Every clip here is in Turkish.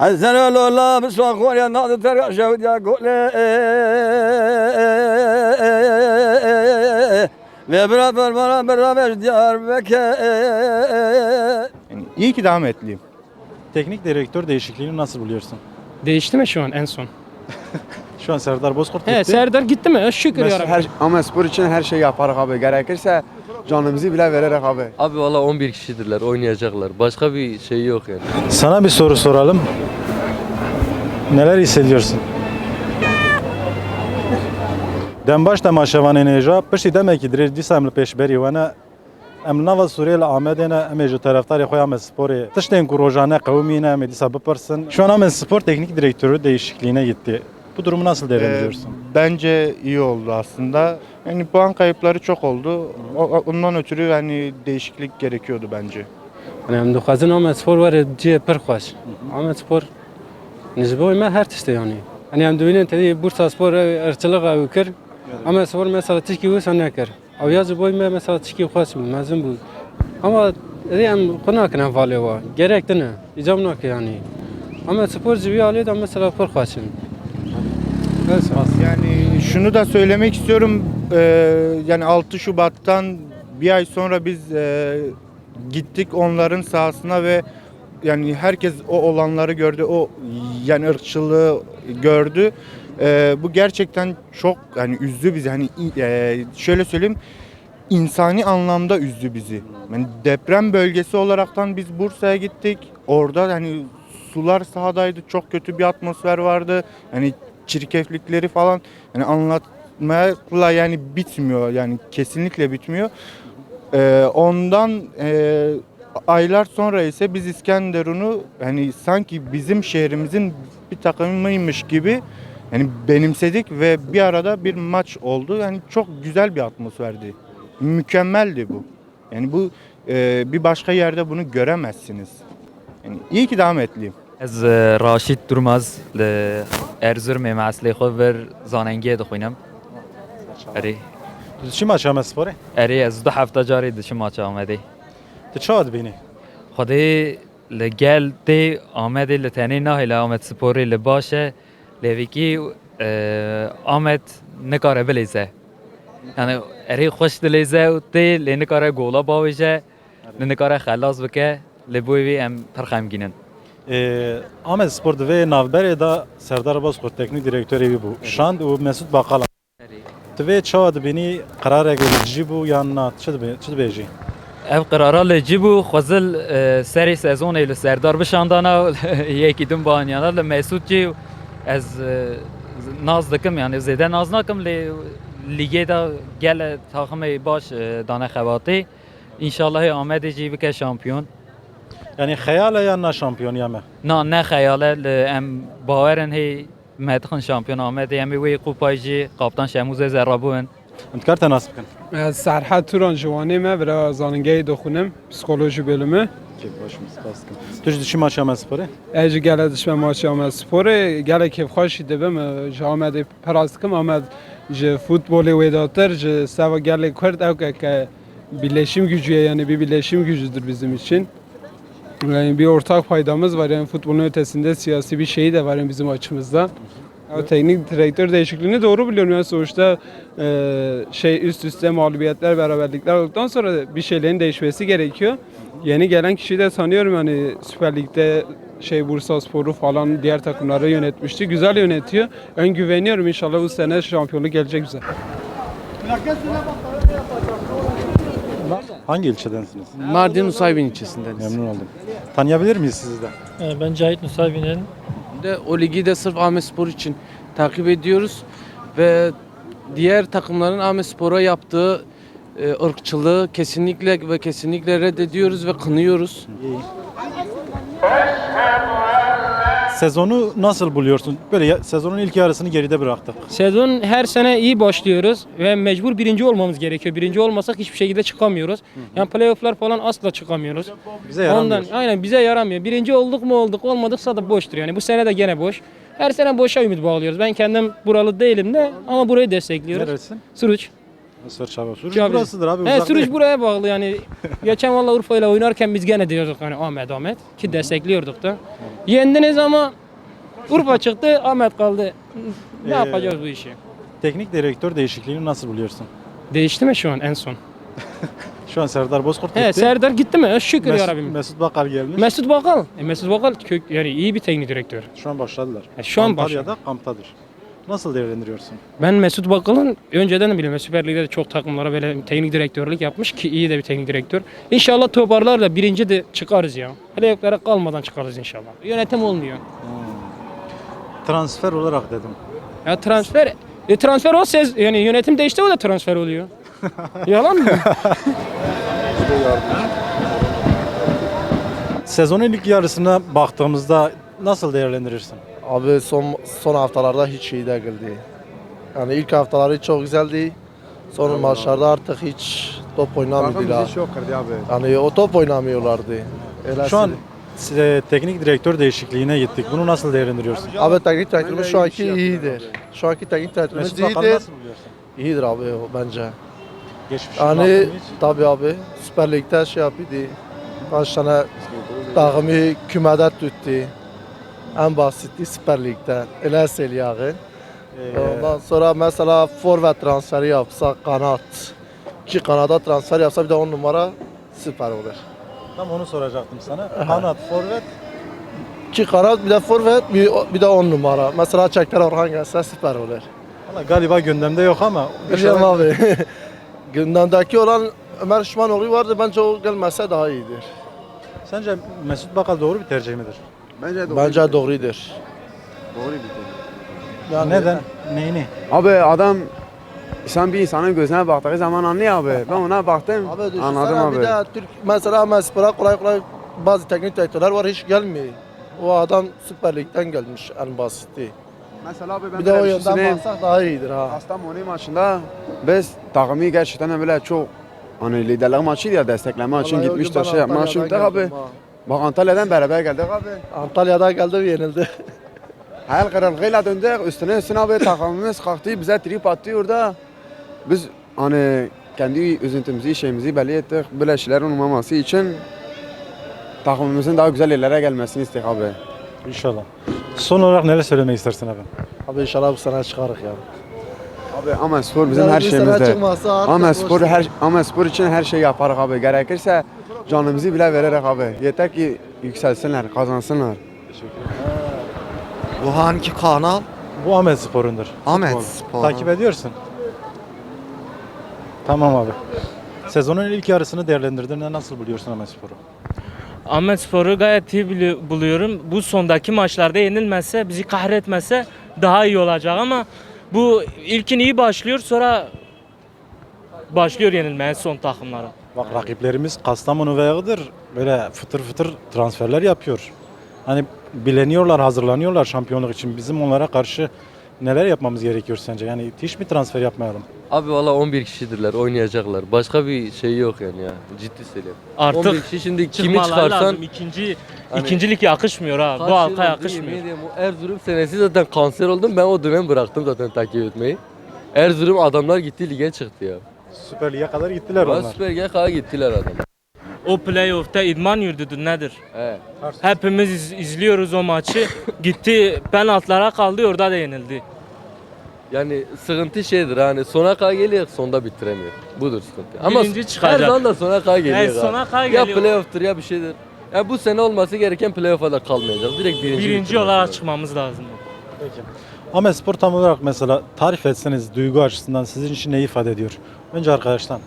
عزنا لولا بسوا خوريا ناظر ترى شهود يا قولي Ve beraber bana beraber Diyarbakır Yani iyi ki devam etliyim. Teknik direktör değişikliğini nasıl buluyorsun? Değişti mi şu an en son? Şu an Serdar Bozkurt gitti. He Serdar gitti mi? Şükür ya Rabbi. Her, ama spor için her şeyi yaparız abi. Gerekirse canımızı bile vererek abi. Abi valla 11 kişidirler oynayacaklar. Başka bir şey yok yani. Sana bir soru soralım. Neler hissediyorsun? Dem baş temaşavan enerja, pişti demek ki direkt disam peşberi vana em nava Suriye ile Ahmet'ine em ji taraftarı koya me sporu. Tişten ku rojane em. Şu an Ahmet spor teknik direktörü değişikliğine gitti. Bu durumu nasıl değerlendiriyorsun? Ee, bence iyi oldu aslında. Yani puan kayıpları çok oldu. O- Ondan ötürü yani değişiklik gerekiyordu bence. Yani dixwazin Ahmet Spor were ciyê pir xweş. Ahmet Spor nizboy me her yanî. Yani em dibînin tevî Bursa Spor irçilik ew kir. Ahmet Spor mesela tişkî wisa nekir. Ew ya ji boy me mesela tişkî xweş bû, mezin bû. Ama rê em xwe nakin ev valê wa. Gerek dine. İcab nake yani. Ahmet Spor vî alê de mesela pir xweşin. Yani şunu da söylemek istiyorum. eee, yani 6 Şubat'tan bir ay sonra biz eee, gittik onların sahasına ve yani herkes o olanları gördü. O yani ırkçılığı gördü. Eee, bu gerçekten çok yani üzdü bizi. Hani eee, şöyle söyleyeyim insani anlamda üzdü bizi. Yani deprem bölgesi olaraktan biz Bursa'ya gittik. Orada hani sular sahadaydı. Çok kötü bir atmosfer vardı. Hani çirkeflikleri falan yani anlatmakla yani bitmiyor. Yani kesinlikle bitmiyor. Ee, ondan e, aylar sonra ise biz İskenderun'u hani sanki bizim şehrimizin bir takımıymış gibi yani benimsedik ve bir arada bir maç oldu. Yani çok güzel bir atmosferdi. Mükemmeldi bu. Yani bu e, bir başka yerde bunu göremezsiniz. Yani iyi ki devam etliyim. Ez e, Raşid Durmaz li Erzurumê meslê xwe vir zanengiyê dixwînim. Erê Çi maç Ahmet Spor'u? erê ez du hefta carê diçim maça Amedê. Tu çavat bini. Xwedê li gel tê Amedê li tenê nahê li Amed Sporê li baş e lêvîkî e, Amed nikare bilêze. Yani erê xweş dilêze û tê lê nikare gola Ee, Ahmet Spor ve navberê da Serdar Bozkurt teknik direktörü bu. Şand û Mesut Bakal. Tu vê çawa dibînî qerarek jî bû yan na çi dibe- çi dibêjî? Ev qirara li cîbû xwezil e, serê sezonê li serdar bişandana yekî din baniyana li Mesut cî ez e, naz dikim yani zêde naz nakim lê lîgê da gel taximê baş e, dane xebatê İnşallah Amedê cî bike şampiyon. Yani hayal ya na şampiyon ya. Na ne hayal e, em baveren hey medxin şampiyon Ahmet em ve kupayı kaptan Şemuz e Zerabun. Em kar tenasip kin. E, Serhat Turan jiwanê me vira zaningehê dixunim psikoloji bölümü. Tu ji dişi maça me sporê? Ez ji gele dişme maça me sporê gele kêfxweşî dibim ji Amedê piras dikim Amed ji futbolê wê datir ji seva gelê Kurd ew ke birleşim gücü yani bir birleşim gücüdür bizim için. Yani bir ortak paydamız var yani futbolun ötesinde siyasi bir şey de var yani bizim açımızdan. O teknik direktör değişikliğini doğru biliyorum yani sonuçta e, şey üst üste mağlubiyetler beraberlikler olduktan sonra bir şeylerin değişmesi gerekiyor. Yeni gelen kişiyi de sanıyorum hani Süper Lig'de şey Bursa Sporu falan diğer takımları yönetmişti. Güzel yönetiyor. Ön güveniyorum inşallah bu sene şampiyonluk gelecek bize. Hangi ilçedensiniz? Mardin Nusaybin ilçesindeniz. Memnun oldum. Tanıyabilir miyiz sizi de? Ee, Ben Cahit Nusaybin'in De, o ligi de sırf Ahmet Spor için takip ediyoruz ve diğer takımların Ahmet Spor'a yaptığı e, ırkçılığı kesinlikle ve kesinlikle reddediyoruz ve kınıyoruz. Sezonu nasıl buluyorsun? Böyle ya- sezonun ilk yarısını geride bıraktık. Sezon her sene iyi başlıyoruz ve mecbur birinci olmamız gerekiyor. Birinci olmasak hiçbir şekilde çıkamıyoruz. Yani playofflar falan asla çıkamıyoruz. Bize yaramıyor. Ondan aynen bize yaramıyor. Birinci olduk mu olduk, olmadıksa da boştur yani. Bu sene de gene boş. Her sene boşa ümit bağlıyoruz. Ben kendim buralı değilim de ama burayı destekliyoruz. Neresin? Suruç. Isır Çaba. Suruç Tabii. burasıdır abi. He uzak Suruç değil. buraya bağlı yani. Geçen valla Urfa ile oynarken biz gene diyorduk hani Ahmet Ahmet ki destekliyorduk da. Yendiniz ama Urfa çıktı Ahmet kaldı. Ne Ee, yapacağız bu işi? Teknik direktör değişikliğini nasıl buluyorsun? Değişti mi şu an en son? Şu an Serdar Bozkurt gitti. He Serdar gitti mi? Şükür Mesut, ya Rabbim. Mesut Bakar gelmiş. Mesut Bakal. E, Mesut Bakal kök, yani iyi bir teknik direktör. Şu an başladılar. E, şu an Antalya'da kamptadır. Nasıl değerlendiriyorsun? Ben Mesut Bakal'ın önceden de biliyorum. Süper Lig'de de çok takımlara böyle teknik direktörlük yapmış ki iyi de bir teknik direktör. İnşallah toparlar da birinci de çıkarız ya. Playoff'lara kalmadan çıkarız inşallah. Yönetim olmuyor. Transfer olarak dedim. Ya transfer e, transfer o ses yani yönetim değişti o da transfer oluyor. Yalan mı? Sezonun ilk yarısına baktığımızda nasıl değerlendirirsin? Abi son son haftalarda hiç iyi değildi. Yani ilk haftaları çok güzeldi. Son maçlarda artık hiç top oynamıyorlar. bizi çok kırdı abi. Yani o top oynamıyorlardı. Öyle Şu an e, teknik direktör değişikliğine gittik. Bunu nasıl değerlendiriyorsun? Abi teknik direktörümüz şu anki şey iyidir. abi. Şu anki teknik direktörümüz iyidir. nasıl buluyorsun? İyidir abi o bence. Geçmişine Yani hiç. tabii abi Süper Lig'de şey yapıyordu. Kaç tane takımı kümede tuttu. En basiti Süper Lig'de. Öyle söyleyeyim. Ee, Ondan sonra mesela forvet transferi yapsa kanat. Ki kanada transfer yapsa bir de on numara süper olur. tam onu soracaktım sana. Kanat, forvet. Ki kanat bir de forvet bir, bir de on numara. Mesela Çekler Orhan gelse süper olur. Valla galiba gündemde yok ama. Biliyorum abi. Gündemdeki olan Ömer Şumanoğlu vardı. Bence o gelmese daha iyidir. Sence Mesut Bakal doğru bir tercih midir? Bence doğru. Bence doğrudur. Doğru bir şey. Yani, Neden? Neyini? Abi adam sen bir insanın gözüne baktığı zaman anlıyor abi. Ben ona baktım. Abi anladım abi. bir de Türk mesela Spor'a kolay kolay bazı teknik direktörler var hiç gelmiyor. O adam Süper Lig'den gelmiş en basiti. Mesela abi ben Bir de o yönden baksak daha iyidir ha. Kastamonu maçında biz takımı gerçekten böyle çok hani liderlik maçıydı ya destekleme için gitmişler şey Antalya'dan için abi. Bak Antalya'dan beraber geldik abi. Antalya'da geldim yenildi. Hayal kırıklığıyla döndük. Üstüne üstüne abi takımımız kalktı. Bize trip attı orada. Biz hani kendi üzüntümüzü, şeyimizi belli ettik. Böyle şeylerin olmaması için takımımızın daha güzel yerlere gelmesini istedik abi. İnşallah. Son olarak neler söylemek istersin abi? Abi inşallah bu sene çıkarık ya. Abi ama spor bizim Yani her şeyimizde. Ama spor her ama spor için her şey yaparız abi. Gerekirse canımızı bile vererek abi. Yeter ki yükselsinler, kazansınlar. Bu hangi kanal? Bu Ahmet Spor'undur. Ahmet. Spor. Takip ediyorsun. Tamam abi. Sezonun ilk yarısını değerlendirdiğinde nasıl buluyorsun Ahmet Spor'u? Ahmet Spor'u gayet iyi bili- buluyorum. Bu sondaki maçlarda yenilmezse, bizi kahretmezse daha iyi olacak ama bu ilkin iyi başlıyor sonra başlıyor yenilmeye son takımlara. Bak rakiplerimiz Kastamonu ve Iğdır böyle fıtır fıtır transferler yapıyor. Hani bileniyorlar, hazırlanıyorlar şampiyonluk için. Bizim onlara karşı neler yapmamız gerekiyor sence? Yani hiç mi transfer yapmayalım? Abi valla 11 kişidirler oynayacaklar. Başka bir şey yok yani ya. Ciddi söylüyorum. Artık 11 kişi şimdi kimi çıkarsan lazım. İkinci, Hani- ikincilik yakışmıyor ha. Bu halka yakışmıyor. o Erzurum senesi zaten kanser oldum. Ben o dönem bıraktım zaten takip etmeyi. Erzurum adamlar gitti lige çıktı ya. Süper Lig'e kadar gittiler onlar. Süper Lig'e kadar gittiler adam. O playoff'ta idman yurdudur nedir? He. Hepimiz iz- izliyoruz o maçı. Gitti penaltılara kaldı orada da yenildi. Yani sıkıntı şeydir hani sona kadar geliyor sonda bitiremiyor. Budur sıkıntı. Ama Birinci her çıkacak. zaman da sona kadar geliyor. Her ha. sona kadar Ya geliyor. playoff'tur ya bir şeydir. Ya bu sene olması gereken playoff'a da kalmayacak. Direkt birinci, Birinci bitirmesi olarak lazım. çıkmamız lazım. Peki. Ahmet Spor tam olarak mesela tarif etseniz duygu açısından sizin için ne ifade ediyor? Önce arkadaştan.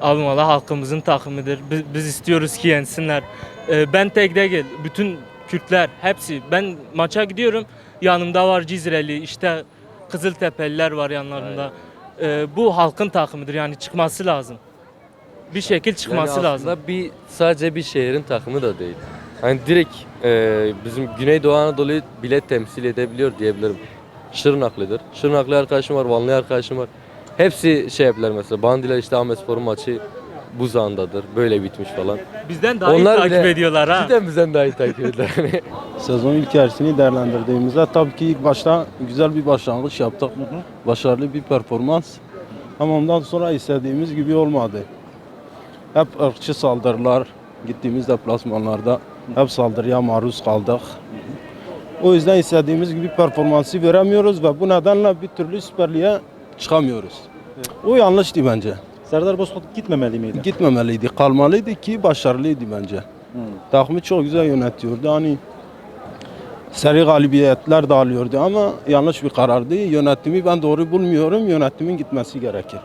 Abi valla halkımızın takımıdır. Biz, biz istiyoruz ki yensinler. Ee, ben tek değil, bütün Kürtler hepsi. Ben maça gidiyorum. Yanımda var Cizreli, işte Kızıltepeliler var yanlarında. Ee, bu halkın takımıdır yani çıkması lazım. Bir şekil çıkması yani lazım. aslında bir sadece bir şehrin takımı da değil. Hani direkt e, bizim Güneydoğu Anadolu'yu bile temsil edebiliyor diyebilirim. Şırnaklıdır. Şırnaklı arkadaşım var, Vanlı arkadaşım var. Hepsi şey yaptılar mesela. Bandiler işte Ahmetspor'un maçı Buzağ'ındadır. Böyle bitmiş falan. Bizden daha iyi Onlar takip bile- ediyorlar ha. Cidden bizden daha iyi takip ediyorlar. Sezon ilk yarısını değerlendirdiğimizde tabii ki ilk başta güzel bir başlangıç yaptık. Başarılı bir performans. Ama ondan sonra istediğimiz gibi olmadı. Hep ırkçı saldırılar, gittiğimiz deplasmanlarda hep saldırıya maruz kaldık. O yüzden istediğimiz gibi performansı veremiyoruz ve bu nedenle bir türlü Süper Lig'e çıkamıyoruz. O yanlıştı bence. Serdar Bozkurt gitmemeli miydi? Gitmemeliydi, kalmalıydı ki başarılıydı bence. Takımı çok güzel yönetiyordu. Hani seri galibiyetler de alıyordu ama yanlış bir karardı. Yönetimi ben doğru bulmuyorum. Yönetimin gitmesi gerekir.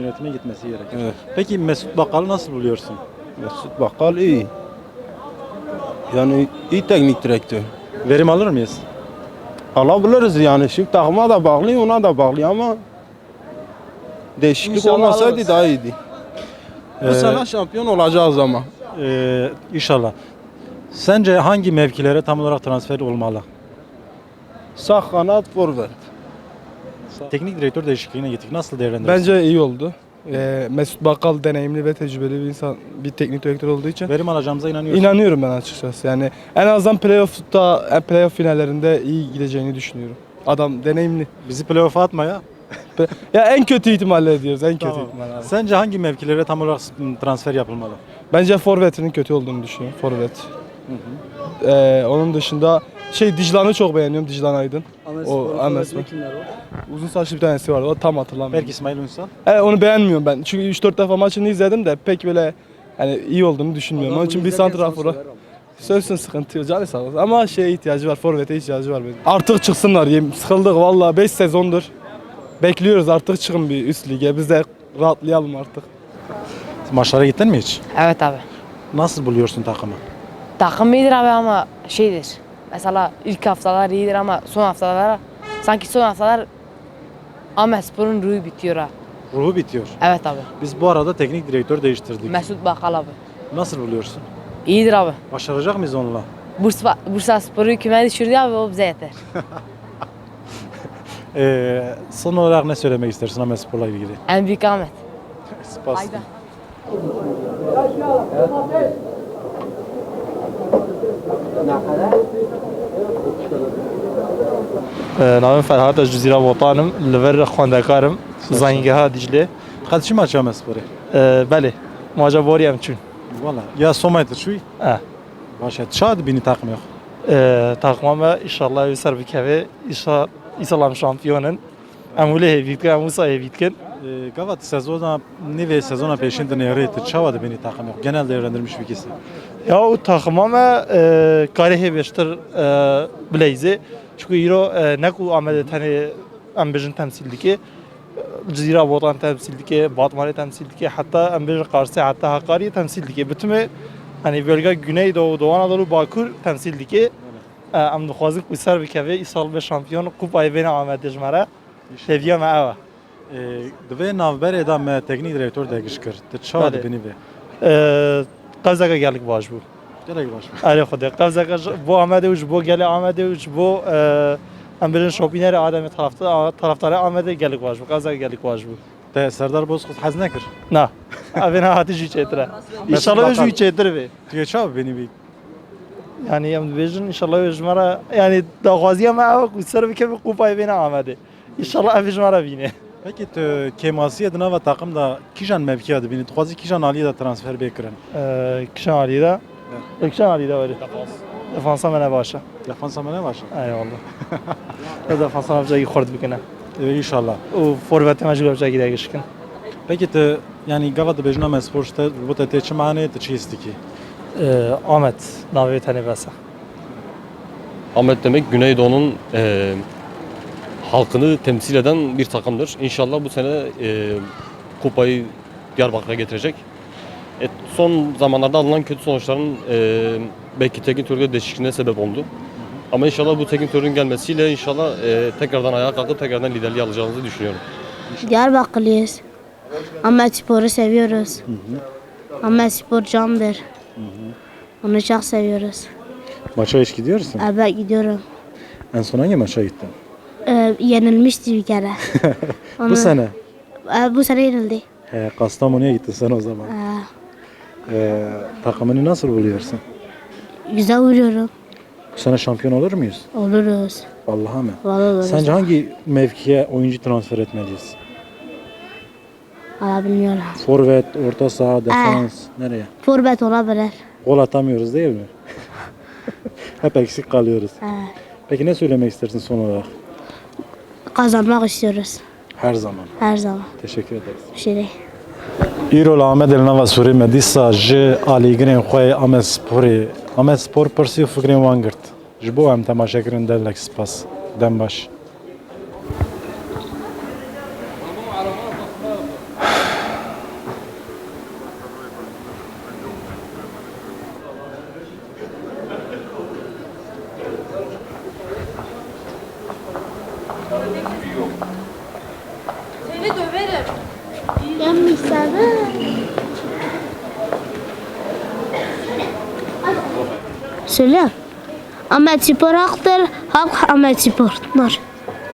Yönetime gitmesi gerekir. Evet. Peki Mesut Bakal'ı nasıl buluyorsun? Mesut Bakkal iyi. Yani iyi teknik direktör. Verim alır mıyız? Alabiliriz yani. Şimdi takıma da bağlı, ona da bağlı ama değişiklik İnşallah olmasaydı alırız. daha iyiydi. Bu Ee, sene şampiyon olacağız ama. Ee, inşallah. Sence hangi mevkilere tam olarak transfer olmalı? Sağ kanat, forvet. Teknik direktör değişikliğine gittik. Nasıl değerlendirirsin? Bence iyi oldu. Ee, Mesut Bakkal deneyimli ve tecrübeli bir insan, bir teknik direktör olduğu için Verim alacağımıza inanıyorsun. inanıyorum ben açıkçası. Yani en azından playoff'ta, e, playoff finallerinde iyi gideceğini düşünüyorum. Adam deneyimli. Bizi playoff'a atma ya. Ya en kötü ihtimalle diyoruz, en kötü ihtimal abi. Sence hangi mevkilere tam olarak transfer yapılmalı? Bence forvetinin kötü olduğunu düşünüyorum. Forvet. Ee, onun dışında şey Diclan'ı çok beğeniyorum. Diclan Aydın. O Ames Uzun saçlı bir tanesi vardı. O tam hatırlamıyorum. Belki İsmail Ünsal. Evet, onu beğenmiyorum ben. Çünkü 3-4 defa maçını izledim de pek böyle hani iyi olduğunu düşünmüyorum. Onun için bir santrafora Sözsün sıkıntı yok. Canı sağ olsun. Ama şeye ihtiyacı var. Forvet'e ihtiyacı var benim. Artık çıksınlar. Yem- Sıkıldık vallahi 5 sezondur. Bekliyoruz artık çıkın bir üst lige. Biz de rahatlayalım artık. Maçlara gittin mi hiç? Evet abi. Nasıl buluyorsun takımı? Takım iyidir abi ama şeydir. Mesela ilk haftalar iyidir ama son haftalar sanki son haftalar Ahmet Spor'un ruhu bitiyor ha. Ruhu bitiyor. Evet abi. Biz bu arada teknik direktör değiştirdik. Mesut Bakal abi. Nasıl buluyorsun? İyidir abi. Başaracak mıyız onunla? Bursa, Bursa Spor'u küme düşürdü abi o bize yeter. Ee, son olarak ne söylemek istersin Ahmet Spor'la ilgili? En büyük Ahmet. Spas. Hayda. نام فرهاد از جزیره وطنم لور خواندکارم زنگه دیجله Kaç çi maçı Ahmet Spor'u? بله ماجا باری هم چون Valla. Ya Somaytır şu. اه Başa. Çağdı beni takım yok. تقمام ایشالله و سر بکوه ایسالام شامپیونن اموله هیوید کن امو سا هیوید کن Ee, ee, Gavat sezona Nive sezona peşinde nehreti çavadı beni takım yok. Genel değerlendirmiş ikisi. Ya o takıma me e, karehe beştir e, bileyzi. Çünkü yiro e, ne ku amede tane ambejin temsildiki. Cizira Botan temsildiki, Batmane temsildiki, hatta ambejin Karsi, hatta Hakkari temsildiki. Bütüme hani bölge Güneydoğu, Doğu Anadolu, Bakur temsildiki. Em dixwazim ku ser bikeve îsal be şampiyon kupayê bêhna Amedê ji me re teviyeme ew e. Da teknik direktör de gişkir. Te çağdı Bale. beni ve. e. Qevzeke gelek baş bû. Gerek baş. Erê Xwedê qevzeke ji bo Amedê û ji bo gelê Amedê û ji bo em bilin şopînerê Ademê taraftar taraftarê Amedê gelek baş bû. Qevzeke gelek baş bû. Te Serdar Bozkurt hez nekir. Na. Evê nehatî jî çêtir e. İnşallah wî çêtir vê. Tuye çağ beni bir. Yani em dibêjin inşallah me re yani daxwaziya me ew e ku ser bikeve kupayê bêne Amedê. İnşallah me re bîne. Peki te kemasiye dına ve takım da kijan mevki adı beni. Tuhazi kijan aliye da transfer bekirin. Kişan alî de. Kişan alî de werî. Defansa me ne baş e. Defansa mı ne var? Eyvallah. Ya defansa navcayı xort bikine. Ee, inşallah. O forvete me ji navcayı de gişkin. Peki te yani Gavat da bejna me spor işte bu te te çimane te çi istiki. Ahmet navê tenê besa. Ahmet demek Güneydoğu'nun e, halkını temsil eden bir takımdır. İnşallah bu sene e, kupayı Diyarbakır'a getirecek. E, son zamanlarda alınan kötü sonuçların e, belki teknik direktör değişikliğine sebep oldu. Ama inşallah bu teknik direktörün gelmesiyle inşallah e, tekrardan ayağa kalkıp tekrardan liderliği alacağımızı düşünüyorum. Diyarbakırlıyız. Ahmet Spor'u seviyoruz. Ahmet Spor candır. Onu çok seviyoruz. Maça hiç gidiyorsun. Evet gidiyorum. En son hangi maça gittin? Ee, yenilmişti bir kere. Onu- Bu sene. Ee, bu sene yenildi. He, Kastamonu'ya gittin sen o zaman. Ee, Ee, takımını nasıl buluyorsun? güzel vuruyorum. Bu sene şampiyon olur muyuz? Oluruz. Vallahi mi? Vallahi oluruz. Sence hangi mevkiye oyuncu transfer etmeliyiz? Valla bilmiyorum. Forvet, orta saha, defans. Nereye? Forvet olabilir. Gol atamıyoruz değil mi? Hep eksik kalıyoruz. Evet. Peki ne söylemek istersin son olarak? Kazanmak istiyoruz. Her zaman. Her zaman. Teşekkür ederiz. Bir şey değil. Îro Ahmed El Nava Sûrê me dîsa ji alîgirên xwe yê Amed Sporê Amed Spor pirsî û fikrên wan girt. Ji bo em temaşekirin derlek spas. Dem baş. Söyle. Ahmet Spor haktır. Hak Ahmet Spor. Nar.